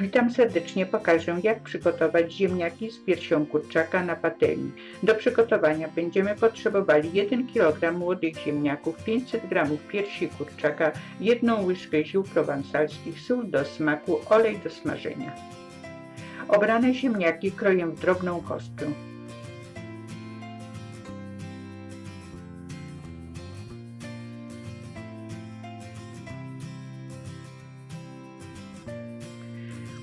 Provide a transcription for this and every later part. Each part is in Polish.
Witam serdecznie, pokażę jak przygotować ziemniaki z piersią kurczaka na patelni. Do przygotowania będziemy potrzebowali 1 kg młodych ziemniaków, 500 g piersi kurczaka, 1 łyżkę ziół prowansalskich, sól do smaku, olej do smażenia. Obrane ziemniaki kroję w drobną kostkę.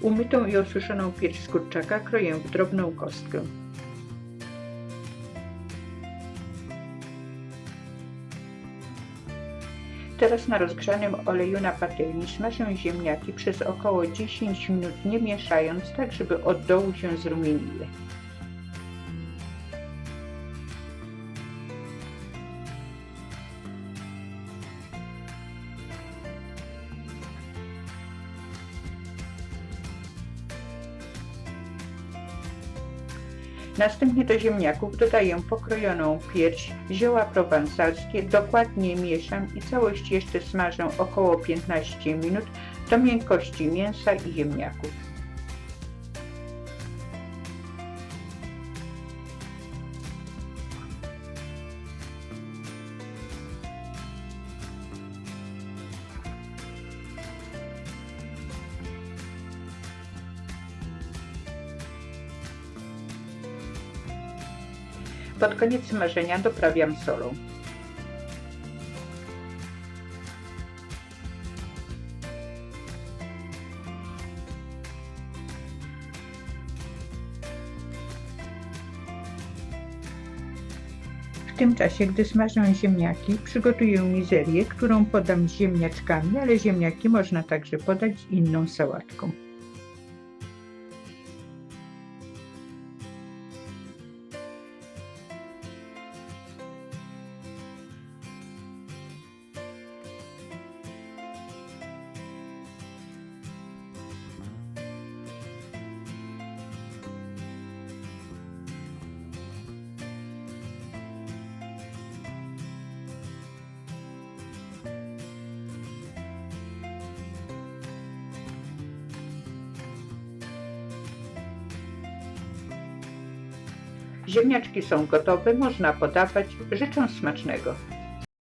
Umytą i osuszoną pierś z kurczaka kroję w drobną kostkę. Teraz na rozgrzanym oleju na patelni smażę ziemniaki przez około 10 minut nie mieszając, tak żeby od dołu się zrumieniły. Następnie do ziemniaków dodaję pokrojoną pierś, zioła prowansalskie, dokładnie mieszam i całość jeszcze smażę około 15 minut do miękkości mięsa i ziemniaków. Pod koniec smażenia doprawiam solą. W tym czasie, gdy smażę ziemniaki, przygotuję mizerię, którą podam z ziemniaczkami, ale ziemniaki można także podać inną sałatką. Ziemniaczki są gotowe, można podawać. Życzę smacznego.